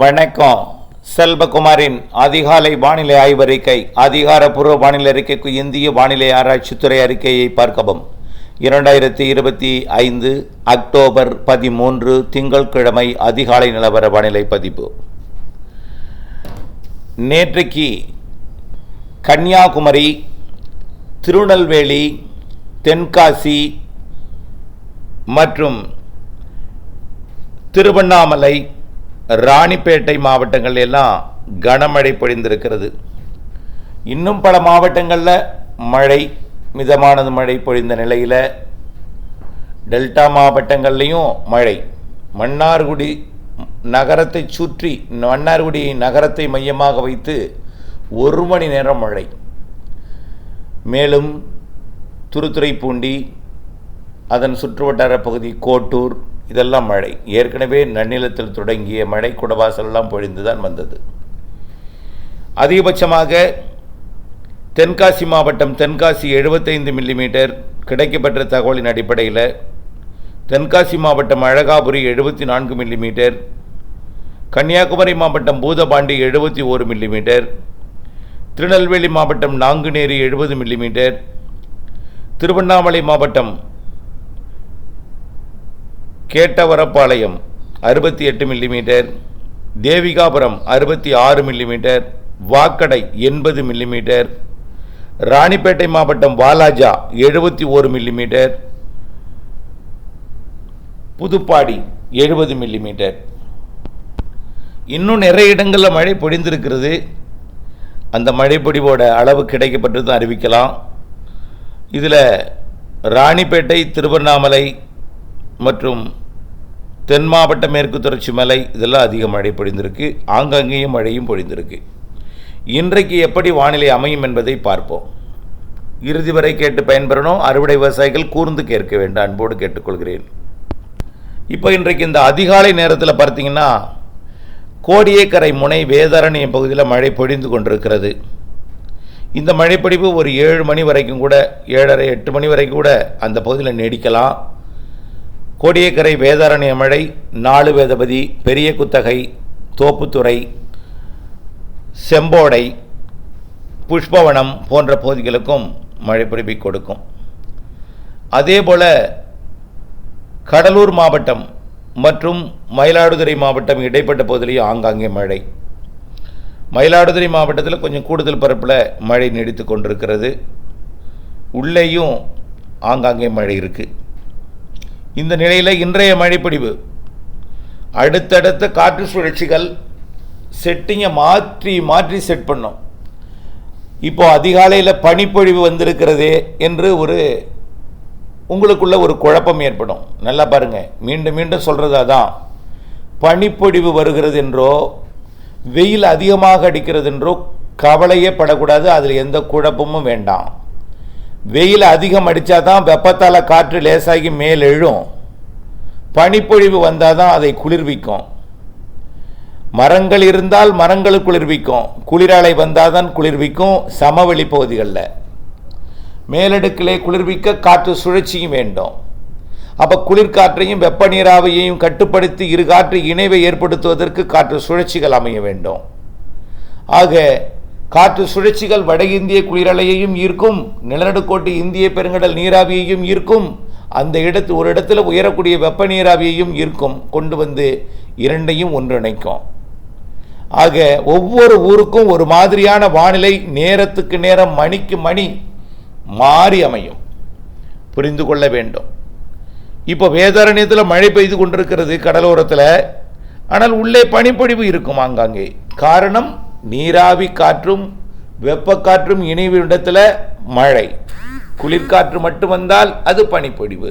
வணக்கம். செல்வகுமாரின் அதிகாலை வானிலை ஆய்வறிக்கை அதிகாரப்பூர்வ வானிலை அறிக்கைக்கு இந்திய வானிலை ஆராய்ச்சித்துறை அறிக்கையை பார்க்கவும். இரண்டாயிரத்தி இருபத்தி ஐந்து அக்டோபர் பதிமூன்று திங்கட்கிழமை அதிகாலை நிலவர வானிலை பதிப்பு. நேற்றைக்கு கன்னியாகுமரி திருநெல்வேலி தென்காசி மற்றும் திருவண்ணாமலை ராணிப்பேட்டை மாவட்டங்கள் எல்லாம் கனமழை பொழிந்திருக்கிறது. இன்னும் பல மாவட்டங்களில் மழை மிதமானது மழை பொழிந்த நிலையில் டெல்டா மாவட்டங்கள்லேயும் மழை. மன்னார்குடி நகரத்தை சுற்றி மன்னார்குடி நகரத்தை மையமாக வைத்து ஒரு மணி நேரம் மழை. மேலும் துருத்துறைப்பூண்டி அதன் சுற்றுவட்டார பகுதி கோட்டூர் இதெல்லாம் மழை. ஏற்கனவே நன்னிலத்தில் தொடங்கிய மழை குடவாசலெல்லாம் பொழிந்து தான் வந்தது. அதிகபட்சமாக தென்காசி மாவட்டம் தென்காசி எழுபத்தைந்து மில்லிமீட்டர் கிடைக்கப்பெற்ற தகவலின் அடிப்படையில் தென்காசி மாவட்டம் அழகாபுரி எழுபத்தி நான்கு மில்லிமீட்டர் கன்னியாகுமரி மாவட்டம் பூதபாண்டி எழுபத்தி ஓரு மில்லிமீட்டர் திருநெல்வேலி மாவட்டம் நாங்குநேரி எழுபது மில்லிமீட்டர் திருவண்ணாமலை மாவட்டம் கேட்டவரப்பாளையம் அறுபத்தி எட்டு மில்லிமீட்டர் தேவிகாபுரம் அறுபத்தி ஆறு மில்லிமீட்டர் வாக்கடை எண்பது மில்லிமீட்டர் ராணிப்பேட்டை மாவட்டம் வாலாஜா எழுபத்தி ஓரு மில்லிமீட்டர் புதுப்பாடி எழுபது மில்லிமீட்டர் இன்னும் நிறைய இடங்களில் மழை பொழிந்திருக்கிறது. அந்த மழைப்பொடிவோட அளவு கிடைக்கப்பட்டு அறிவிக்கலாம். இதில் ராணிப்பேட்டை திருவண்ணாமலை மற்றும் தென் மாவட்ட மேற்கு தொடர்ச்சி மலை இதெல்லாம் அதிக மழை பொழிந்திருக்கு. ஆங்காங்கேயும் மழையும் பொழிந்திருக்கு. இன்றைக்கு எப்படி வானிலை அமையும் என்பதை பார்ப்போம். இறுதி வரை கேட்டு பயன்பெறணும். அறுவடை விவசாயிகள் கூர்ந்து கேட்க வேண்டும். அன்போடு கேட்டுக்கொள்கிறேன். இப்போ இன்றைக்கு இந்த அதிகாலை நேரத்தில் பார்த்தீங்கன்னா கோடியக்கரை முனை வேதாரண்யம் பகுதியில் மழை பொழிந்து கொண்டிருக்கிறது. இந்த மழைப்பொழிவு ஒரு ஏழு மணி வரைக்கும் கூட ஏழரை எட்டு மணி வரைக்கும் கூட அந்த பகுதியில் நீடிக்கலாம். கோடியக்கரை வேதாரண்ய மழை நாலு வேதபதி பெரிய குத்தகை தோப்புத்துறை செம்போடை புஷ்பவனம் போன்ற பகுதிகளுக்கும் மழை பொழிவை கொடுக்கும். அதேபோல் கடலூர் மாவட்டம் மற்றும் மயிலாடுதுறை மாவட்டம் இடைப்பட்ட பகுதியிலையும் ஆங்காங்கே மழை. மயிலாடுதுறை மாவட்டத்தில் கொஞ்சம் கூடுதல் பரப்பில் மழை நீடித்து கொண்டிருக்கிறது. உள்ளேயும் ஆங்காங்கே மழை இருக்குது இந்த நிலையில் இன்றைய மழைப்பொழிவு. அடுத்தடுத்த காற்று சுழற்சிகள் செட்டிங்கை மாற்றி மாற்றி செட் பண்ணோம். இப்போது அதிகாலையில் பனிப்பொழிவு வந்திருக்கிறதே என்று ஒரு உங்களுக்குள்ள ஒரு குழப்பம் ஏற்படும். நல்லா பாருங்கள் மீண்டும் மீண்டும் சொல்கிறது அதான். பனிப்பொழிவு வருகிறது என்றோ வெயில் அதிகமாக அடிக்கிறது என்றோ கவலையே படக்கூடாது. அதில் எந்த குழப்பமும் வேண்டாம். வெயில் அதிகம் அடித்தா தான் வெப்பத்தால் காற்று லேசாகி மேல் எழும். பனிப்பொழிவு வந்தால் தான் அதை குளிர்விக்கும். மரங்கள் இருந்தால் மரங்கள் குளிர்விக்கும். குளிராலை வந்தால் தான் குளிர்விக்கும் சமவெளி பகுதிகளில். மேலடுக்கிலே குளிர்விக்க காற்று சுழற்சியும் வேண்டும். அப்போ குளிர்காற்றையும் வெப்ப நீராவியையும் கட்டுப்படுத்தி இரு காற்று இணைவை ஏற்படுத்துவதற்கு காற்று சுழற்சிகள் அமைய வேண்டும். ஆக காற்று சுழற்சிகள் வட இந்திய குளிரலையையும் ஈர்க்கும் நிலநடுக்கோட்டு இந்திய பெருங்கடல் நீராவியையும் ஈர்க்கும் அந்த இடத்து ஒரு இடத்துல உயரக்கூடிய வெப்ப நீராவியையும் ஈர்க்கும் கொண்டு வந்து இரண்டையும் ஒன்றிணைக்கும். ஆக ஒவ்வொரு ஊருக்கும் ஒரு மாதிரியான வானிலை நேரத்துக்கு நேரம் மணிக்கு மணி மாறி அமையும். புரிந்து கொள்ள வேண்டும். இப்போ வேதாரண்யத்தில் மழை பெய்து கொண்டிருக்கிறது கடலோரத்தில். ஆனால் உள்ளே பனிப்பொழிவு இருக்கும் ஆங்காங்கே காரணம் நீராவி காற்றும் வெப்பக்காற்றும் இணைவு இடத்துல மழை. குளிர்காற்று மட்டும் வந்தால் அது பனிப்பொழிவு.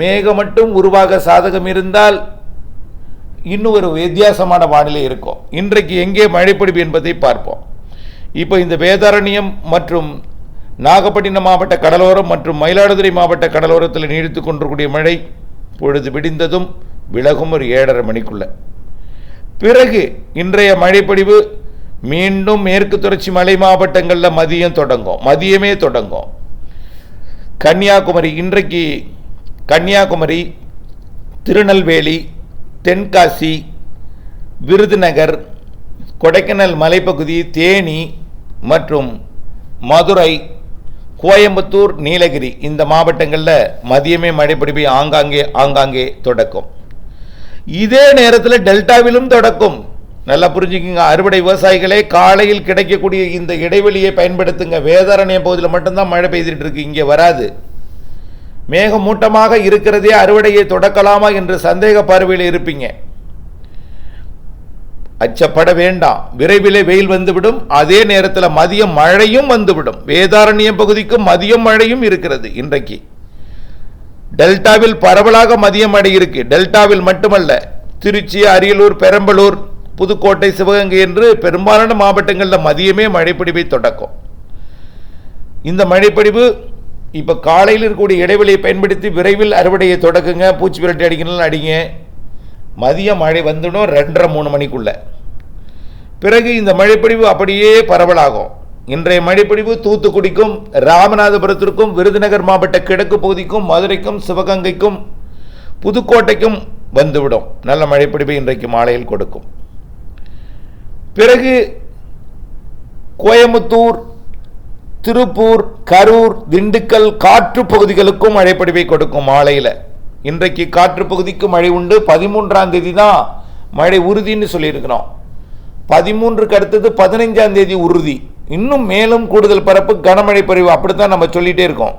மேகம் மட்டும் உருவாக சாதகம் இருந்தால் இன்னும் ஒரு வித்தியாசமான வானிலை இருக்கும். இன்றைக்கு எங்கே மழைப்பொழிவு என்பதை பார்ப்போம். இப்போ இந்த வேதாரண்யம் மற்றும் நாகப்பட்டினம் மாவட்ட கடலோரம் மற்றும் மயிலாடுதுறை மாவட்ட கடலோரத்தில் நீடித்து கொண்டிருக்கூடிய மழை பொழுது விடிந்ததும் விலகும் ஒரு ஏழரை மணிக்குள்ள. பிறகு இன்றைய மழைப்பொழிவு மீண்டும் மேற்கு தொடர்ச்சி மலை மாவட்டங்களில் மதியம் தொடங்கும். மதியமே தொடங்கும். கன்னியாகுமரி இன்றைக்கு கன்னியாகுமரி திருநெல்வேலி தென்காசி விருதுநகர் கொடைக்கானல் மலைப்பகுதி தேனி மற்றும் மதுரை கோயம்புத்தூர் நீலகிரி இந்த மாவட்டங்களில் மதியமே மழைப்பிடிப்பை ஆங்காங்கே ஆங்காங்கே தொடக்கும். இதே நேரத்தில் டெல்டாவிலும் தொடக்கும். நல்லா புரிஞ்சுக்கிங்க. அறுவடை விவசாயிகளே காலையில் கிடைக்கக்கூடிய இந்த இடைவெளியை பயன்படுத்துங்க. வேதாரண்ய பகுதியில் மட்டும்தான் மழை பெய்துட்டு இருக்கு. இங்கே வராது. மேகமூட்டமாக இருக்கிறதே அறுவடையை தொடக்கலாமா என்று சந்தேக பார்வையில் இருப்பீங்க. அச்சப்பட வேண்டாம். விரைவிலே வெயில் வந்துவிடும். அதே நேரத்தில் மதியம் மழையும் வந்துவிடும். வேதாரண்யம் பகுதிக்கு மதியம் மழையும் இருக்கிறது இன்றைக்கு. டெல்டாவில் பரவலாக மதிய மழை இருக்கு. டெல்டாவில் மட்டுமல்ல திருச்சி அரியலூர் பெரம்பலூர் புதுக்கோட்டை சிவகங்கை என்று பெரும்பாலான மாவட்டங்களில் மதியமே மழைப்பிடிப்பை தொடக்கும். இந்த மழைப்பிடிப்பு இப்போ காலையில் இருக்கக்கூடிய இடைவெளியை பயன்படுத்தி விரைவில் அறுவடையை தொடக்குங்க. பூச்சி விரட்டி அடிக்கணும்னு அடிங்க. மதிய மழை வந்துடும் ரெண்டரை மூணு மணிக்குள்ள. பிறகு இந்த மழைப்பிடிவு அப்படியே பரவலாகும். இன்றைய மழைப்பிடிவு தூத்துக்குடிக்கும் ராமநாதபுரத்திற்கும் விருதுநகர் மாவட்ட கிழக்கு பகுதிக்கும் மதுரைக்கும் சிவகங்கைக்கும் புதுக்கோட்டைக்கும் வந்துவிடும். நல்ல மழைப்பொழிவு இன்றைக்கு மாலையில் கொடுக்கும். பிறகு கோயம்புத்தூர் திருப்பூர் கரூர் திண்டுக்கல் காற்று பகுதிகளுக்கும் மழைப்படிவை கொடுக்கும் மாலையில். இன்றைக்கு காற்று பகுதிக்கு மழை உண்டு. பதிமூன்றாம் தேதி தான் மழை உறுதின்னு சொல்லியிருக்கிறோம். பதிமூன்றுக்கு அடுத்தது பதினைஞ்சாம் தேதி உறுதி. இன்னும் மேலும் கூடுதல் பரப்பு கனமழை பொழிவு. அப்படித்தான் நம்ம சொல்லிட்டே இருக்கோம்.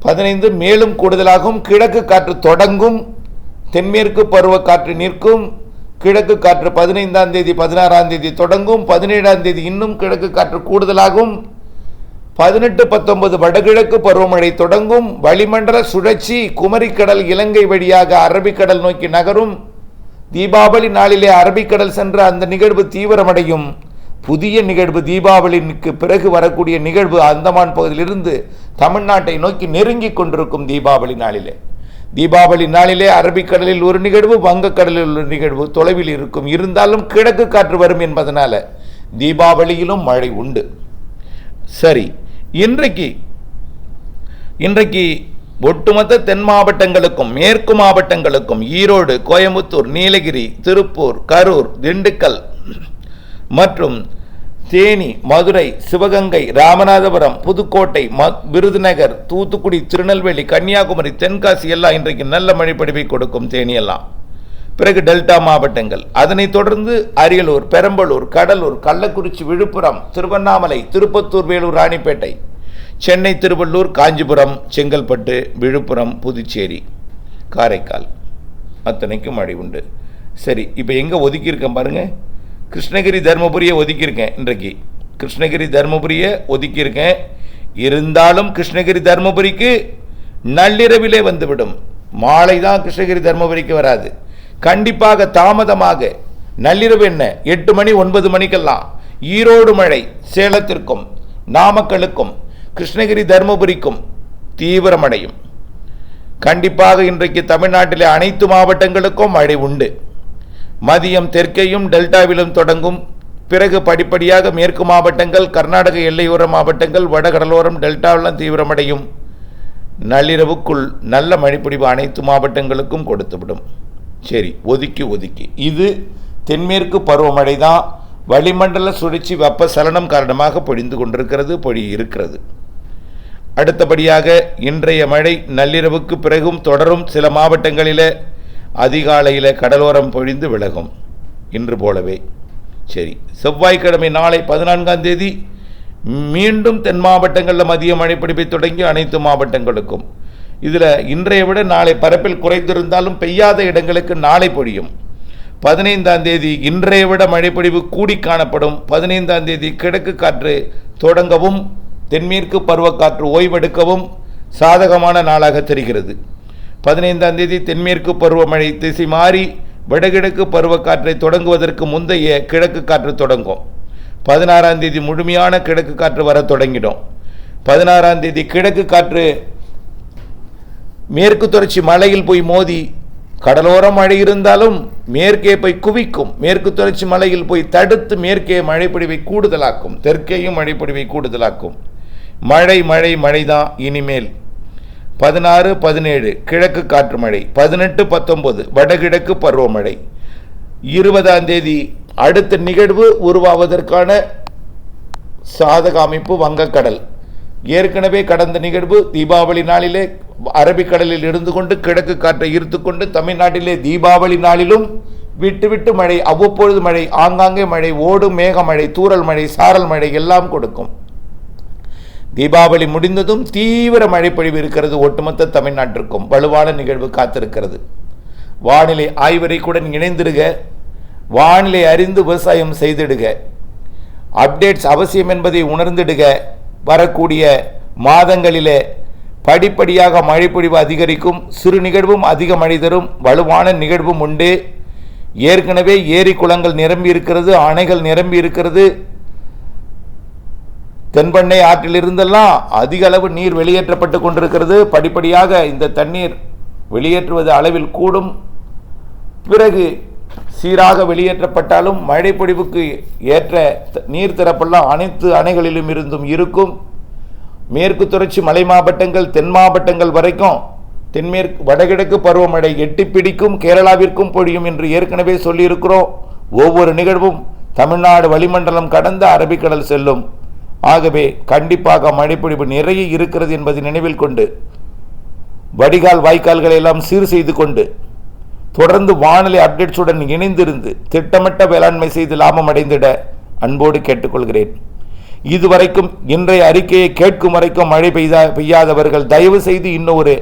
பதினைந்து மேலும் கூடுதலாகும். கிழக்கு காற்று தொடங்கும். தென்மேற்கு பருவ காற்று நிற்கும். கிழக்கு காற்று பதினைந்தாம் தேதி பதினாறாம் தேதி தொடங்கும். பதினேழாம் தேதி இன்னும் கிழக்கு காற்று கூடுதலாகும். பதினெட்டு பத்தொன்பது வடகிழக்கு பருவமழை தொடங்கும். வளிமண்டல சுழற்சி குமரிக்கடல் இலங்கை வழியாக அரபிக்கடல் நோக்கி நகரும். தீபாவளி நாளிலே அரபிக்கடல் சென்ற அந்த நிகழ்வு தீவிரமடையும். புதிய நிகழ்வு தீபாவளிக்கு பிறகு வரக்கூடிய நிகழ்வு அந்தமான் பகுதியிலிருந்து தமிழ்நாட்டை நோக்கி நெருங்கி கொண்டிருக்கும் தீபாவளி நாளிலே. தீபாவளி நாளிலே அரபிக்கடலில் ஒரு நிகழ்வு வங்கக்கடலில் ஒரு நிகழ்வு தொலைவில் இருக்கும் இருந்தாலும் கிழக்கு காற்று வரும் என்பதனால தீபாவளியிலும் மழை உண்டு. சரி இன்றைக்கு இன்றைக்கு ஒட்டுமொத்த தென் மாவட்டங்களுக்கும் மேற்கு மாவட்டங்களுக்கும் ஈரோடு கோயம்புத்தூர் நீலகிரி திருப்பூர் கரூர் திண்டுக்கல் மற்றும் தேனி மதுரை சிவகங்கை ராமநாதபுரம் புதுக்கோட்டை ம விருதுநகர் தூத்துக்குடி திருநெல்வேலி கன்னியாகுமரி தென்காசி எல்லாம் இன்றைக்கு நல்ல மழைப்படிவை கொடுக்கும் தேனி எல்லாம். பிறகு டெல்டா மாவட்டங்கள். அதனைத் தொடர்ந்து அரியலூர் பெரம்பலூர் கடலூர் கள்ளக்குறிச்சி விழுப்புரம் திருவண்ணாமலை திருப்பத்தூர் வேலூர் ராணிப்பேட்டை சென்னை திருவள்ளூர் காஞ்சிபுரம் செங்கல்பட்டு விழுப்புரம் புதுச்சேரி காரைக்கால். அத்தனைக்கும் மழை உண்டு. சரி இப்போ எங்கே ஒதுக்கியிருக்கேன் பாருங்கள் கிருஷ்ணகிரி தருமபுரியை ஒதுக்கியிருக்கேன் இன்றைக்கு. கிருஷ்ணகிரி தருமபுரியை ஒதுக்கியிருக்கேன். இருந்தாலும் கிருஷ்ணகிரி தருமபுரிக்கு நள்ளிரவிலே வந்துவிடும். மாலை தான் கிருஷ்ணகிரி தருமபுரிக்கு வராது. கண்டிப்பாக தாமதமாக. நள்ளிரவு என்ன? எட்டு மணி ஒன்பது மணிக்கெல்லாம். ஈரோடு மழை சேலத்திற்கும் நாமக்கலுக்கும் கிருஷ்ணகிரி தருமபுரிக்கும் தீவிரமடையும் கண்டிப்பாக இன்றைக்கு தமிழ்நாட்டிலே அனைத்து மாவட்டங்களுக்கும் மழை உண்டு. மதியம் தெற்கையும் டெல்டாவிலும் தொடங்கும். பிறகு படிப்படியாக மேற்கு மாவட்டங்கள் கர்நாடக எல்லையோர மாவட்டங்கள் வடகடலோரம் டெல்டாவிலும் தீவிரமடையும். நள்ளிரவுக்குள் நல்ல மழைப்பிடிவு அனைத்து மாவட்டங்களுக்கும் கொடுத்துவிடும். சரி ஒதுக்கி ஒதுக்கி. இது தென்மேற்கு பருவமழை தான் வளிமண்டல சுழற்சி வெப்ப சலனம் காரணமாக பொழிந்து கொண்டிருக்கிறது பொழி இருக்கிறது அடுத்தபடியாக இன்றைய மழை நள்ளிரவுக்கு பிறகும் தொடரும். சில மாவட்டங்களில் அதிகாலையில் கடலோரம் பொழிந்து விலகும். இன்று போலவே. சரி. செவ்வாய்க்கிழமை நாளை பதினான்காம் தேதி மீண்டும் தென் மாவட்டங்களில் மதிய மழைப்பிடிப்பை தொடங்கி அனைத்து மாவட்டங்களுக்கும். இதில் இன்றைய விட நாளை பரப்பில் குறைந்திருந்தாலும் பெய்யாத இடங்களுக்கு நாளை பொழியும். பதினைந்தாம் தேதி இன்றைய விட மழைப்பொழிவு கூடி காணப்படும். பதினைந்தாம் தேதி கிழக்கு காற்று தொடங்கவும் தென்மேற்கு பருவக்காற்று ஓய்வெடுக்கவும் சாதகமான நாளாக தெரிகிறது. பதினைந்தாம் தேதி தென்மேற்கு பருவமழை திசை மாறி வடகிழக்கு பருவக்காற்றை தொடங்குவதற்கு முந்தைய கிழக்கு காற்று தொடங்கும். பதினாறாம் தேதி முழுமையான கிழக்கு காற்று வர தொடங்கிடும். பதினாறாம் தேதி கிழக்கு காற்று மேற்கு தொடர்ச்சி மலையில் போய் மோதி கடலோரம் மழை இருந்தாலும் மேற்கே போய் குவிக்கும். மேற்கு தொடர்ச்சி மலையில் போய் தடுத்து மேற்கே மழைப்பொழிவை கூடுதலாக்கும். தெற்கேயும் மழைப்பொழிவை கூடுதலாக்கும். மழை மழை மழைதான் இனிமேல். பதினாறு பதினேழு கிழக்கு காற்று மழை பதினெட்டு பத்தொன்பது வடகிழக்கு பருவமழை. இருபதாம் தேதி அடுத்த நிகழ்வு உருவாவதற்கான சாதக அமைப்பு வங்கக்கடல். ஏற்கனவே கடந்த நிகழ்வு தீபாவளி நாளிலே அரபிக்கடலில் இருந்து கொண்டு கிழக்கு காற்றை ஈர்த்து கொண்டு தமிழ்நாட்டிலே தீபாவளி நாளிலும் விட்டு விட்டு மழை அவ்வப்பொழுது மழை ஆங்காங்கே மழை ஓடும் மேகமழை தூரல் மழை சாரல் மழை எல்லாம் கொடுக்கும். தீபாவளி முடிந்ததும் தீவிர மழைப்பொழிவு இருக்கிறது ஒட்டுமொத்த தமிழ்நாட்டிற்கும். வலுவான நிகழ்வு காத்திருக்கிறது. வானிலை ஆய்வறைக்குடன் இணைந்திடுக. வானிலை அறிந்து விவசாயம் செய்திடுக. அப்டேட்ஸ் அவசியம் என்பதை உணர்ந்திடுக. வரக்கூடிய மாதங்களிலே படிப்படியாக மழைப்பொழிவு அதிகரிக்கும். சிறு நிகழ்வும் அதிக மழை தரும். வலுவான நிகழ்வும் உண்டு. ஏற்கனவே ஏரி குளங்கள் நிரம்பி இருக்கிறது அணைகள் நிரம்பி இருக்கிறது தென்பண்ணை ஆற்றிலிருந்தெல்லாம் அதிக அளவு நீர் வெளியேற்றப்பட்டு கொண்டிருக்கிறது. படிப்படியாக இந்த தண்ணீர் வெளியேற்றுவது அளவில் கூடும். பிறகு சீராக வெளியேற்றப்பட்டாலும் மழைப்பொழிவுக்கு ஏற்ற த- நீர் திறப்பெல்லாம் அனைத்து அணைகளிலும் இருந்தும் இருக்கும். மேற்கு தொடர்ச்சி மலை மாவட்டங்கள் தென் மாவட்டங்கள் வரைக்கும் தென்மேற்கு வடகிழக்கு பருவமழை எட்டி பிடிக்கும் கேரளாவிற்கும் பொழியும் என்று ஏற்கனவே சொல்லியிருக்கிறோம். ஒவ்வொரு நிகழ்வும் தமிழ்நாடு வளிமண்டலம் கடந்த அரபிக்கடல் செல்லும். ஆகவே கண்டிப்பாக மழைப்பொழிவு நிறைய இருக்கிறது என்பதை நினைவில் கொண்டு வடிகால் வாய்க்கால்களை எல்லாம் சீர் செய்து கொண்டு தொடர்ந்து வானிலை அப்டேட்ஸுடன் இணைந்திருந்து திட்டமிட்ட வேளாண்மை செய்து லாபம் அடைந்திட அன்போடு கேட்டுக்கொள்கிறேன். இதுவரைக்கும் இன்றைய அறிக்கையை கேட்கும் வரைக்கும் மழை பெய்தா பெய்யாதவர்கள் தயவு செய்து இன்னொரு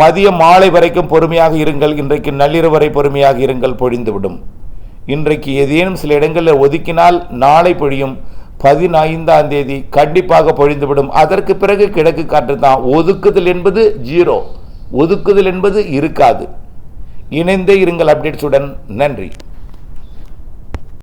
மதிய மாலை வரைக்கும் பொறுமையாக இருங்கள். இன்றைக்கு நள்ளிரவு வரை பொறுமையாக இருங்கள் பொழிந்துவிடும். இன்றைக்கு ஏதேனும் சில இடங்களில் ஒதுக்கினால் நாளை பொழியும். பதினைந்தாம் தேதி கண்டிப்பாக பொழிந்துவிடும். அதற்கு பிறகு கிழக்கு காற்று தான் ஒதுக்குதல் என்பது ஜீரோ. ஒதுக்குதல் என்பது இருக்காது. இணைந்தே இருங்கள் அப்டேட்ஸுடன். நன்றி.